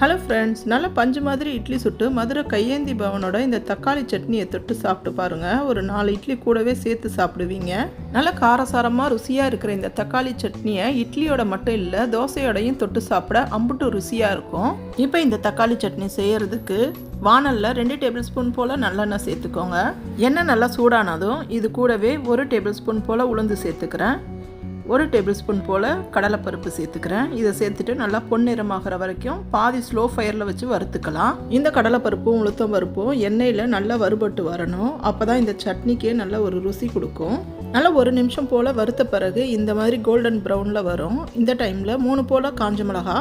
Hello friends நல்ல பஞ்சு மாதிரி இட்லி சுட்டு மதுரை கையேந்தி பவனோட இந்த தக்காளி சட்னியை தொட்டு சாப்பிட்டு பாருங்கள் ஒரு நாலு இட்லி கூடவே சேர்த்து சாப்பிடுவீங்க. நல்ல காரசாரமாக ருசியாக இருக்கிற இந்த தக்காளி சட்னியை இட்லியோட மட்டும் இல்லை தோசையோடையும் தொட்டு சாப்பிட அம்புட்டு ருசியாக இருக்கும். இப்போ இந்த தக்காளி சட்னி செய்கிறதுக்கு வானலில் ரெண்டு டேபிள் ஸ்பூன் போல் நல்லெண்ணெய் சேர்த்துக்கோங்க. எண்ணெய் நல்லா சூடானதும் இது கூடவே ஒரு டேபிள் ஸ்பூன் போல் உளுந்து சேர்த்துக்கிறேன். ஒரு டேபிள் ஸ்பூன் போல் கடலைப்பருப்பு சேர்த்துக்கிறேன். இதை சேர்த்துட்டு நல்லா பொன்னிறமாகிற வரைக்கும் பாதி ஸ்லோ ஃபயரில் வச்சு வறுத்துக்கலாம். இந்த கடலைப்பருப்பும் உளுத்தம் பருப்பும் எண்ணெயில் நல்லா வறுபட்டு வரணும். அப்போ தான் இந்த சட்னிக்கே நல்ல ஒரு ருசி கொடுக்கும். நல்லா ஒரு நிமிஷம் போல் வறுத்த பிறகு இந்த மாதிரி கோல்டன் ப்ரௌனில் வரும். இந்த டைமில் மூணு போல் காஞ்ச மிளகா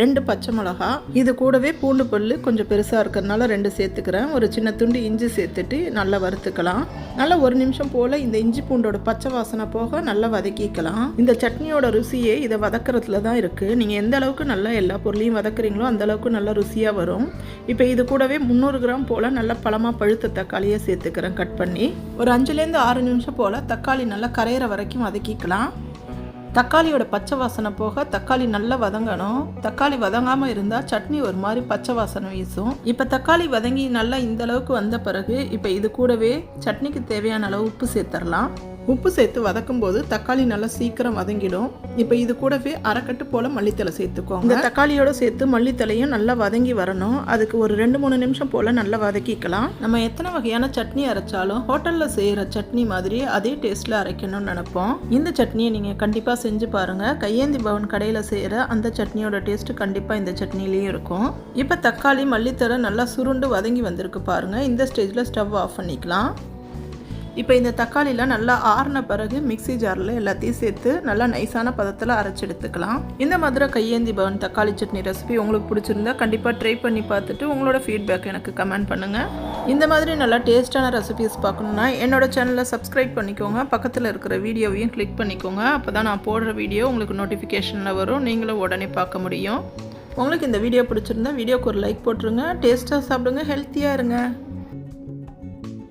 ரெண்டு பச்சை மிளகா. இது கூடவே பூண்டு பல் கொஞ்சம் பெருசாக இருக்கிறதுனால ரெண்டு சேர்த்துக்கிறேன். ஒரு சின்ன துண்டு இஞ்சி சேர்த்துட்டு நல்லா வறுத்துக்கலாம். நல்லா ஒரு நிமிஷம் போல் இந்த இஞ்சி பூண்டோட பச்சை வாசனை போக நல்லா வதக்கிக்கலாம். இந்த சட்னியோட ருசியே இதை வதக்கிறதுல தான் இருக்குது நீங்கள் எந்த அளவுக்கு நல்லா எல்லா பொருளையும் வதக்குறீங்களோ அந்த அளவுக்கு நல்லா ருசியாக வரும். இப்போ இது கூடவே முந்நூறு கிராம் போல் நல்லா பழமாக பழுத்த தக்காளியை சேர்த்துக்கிறேன் கட் பண்ணி. ஒரு அஞ்சுலேருந்து ஆறு நிமிஷம் போல் தக்காளி நல்லா கரையிற வரைக்கும் வதக்கிக்கலாம். தக்காளியோட பச்சை வாசனை போக தக்காளி நல்லா வதங்கணும். தக்காளி வதங்காமல் இருந்தால் சட்னி ஒரு மாதிரி பச்சை வாசனை வீசும். இப்போ தக்காளி வதங்கி நல்லா இந்த அளவுக்கு வந்த பிறகு இப்போ இது கூடவே சட்னிக்கு தேவையான அளவு உப்பு சேர்த்துடலாம் உப்பு சேர்த்து வதக்கும் போது தக்காளி நல்லா சீக்கிரம் வதங்கிடும். இப்போ இது கூடவே அரைக்கட்டு போல் மல்லித்தலை சேர்த்துக்கோங்க. இந்த தக்காளியோட சேர்த்து மல்லித்தலையும் நல்லா வதங்கி வரணும். அதுக்கு ஒரு ரெண்டு மூணு நிமிஷம் போல் நல்லா வதக்கிக்கலாம். நம்ம எத்தனை வகையான சட்னி அரைச்சாலும் ஹோட்டலில் செய்கிற சட்னி மாதிரி அதே டேஸ்ட்டில் அரைக்கணும்னு நினைப்போம். இந்த சட்னியை நீங்கள் கண்டிப்பாக செஞ்சு பாருங்கள் கையேந்தி பவன் கடையில் செய்கிற அந்த சட்னியோட டேஸ்ட்டு கண்டிப்பாக இந்த சட்னிலையும் இருக்கும். இப்போ தக்காளி மல்லித்தலை நல்லா சுருண்டு வதங்கி வந்திருக்கு பாருங்கள் இந்த ஸ்டேஜில் ஸ்டவ் ஆஃப் பண்ணிக்கலாம். இப்போ இந்த தக்காளிலாம் நல்லா ஆறின பிறகு மிக்ஸி ஜாரில் எல்லாத்தையும் சேர்த்து நல்லா நைஸான பதத்தில் அரைச்சி எடுத்துக்கலாம். இந்த மதுரை கையேந்தி பவன் தக்காளி சட்னி ரெசிபி உங்களுக்கு பிடிச்சிருந்தா கண்டிப்பாக ட்ரை பண்ணி பார்த்துட்டு உங்களோட ஃபீட்பேக் எனக்கு கமெண்ட் பண்ணுங்கள் இந்த மாதிரி நல்லா டேஸ்டான ரெசிபிஸ் பார்க்கணுன்னா என்னோட சேனலை சப்ஸ்கிரைப் பண்ணிக்கோங்க. பக்கத்தில் இருக்கிற வீடியோவையும் கிளிக் பண்ணிக்கோங்க. அப்போ தான் நான் போடுற வீடியோ உங்களுக்கு நோட்டிஃபிகேஷனில் வரும். நீங்களும் உடனே பார்க்க முடியும். உங்களுக்கு இந்த வீடியோ பிடிச்சிருந்தா வீடியோக்கு ஒரு லைக் போட்டுருங்க. டேஸ்ட்டாக சாப்பிடுங்க. ஹெல்த்தியாக இருங்க.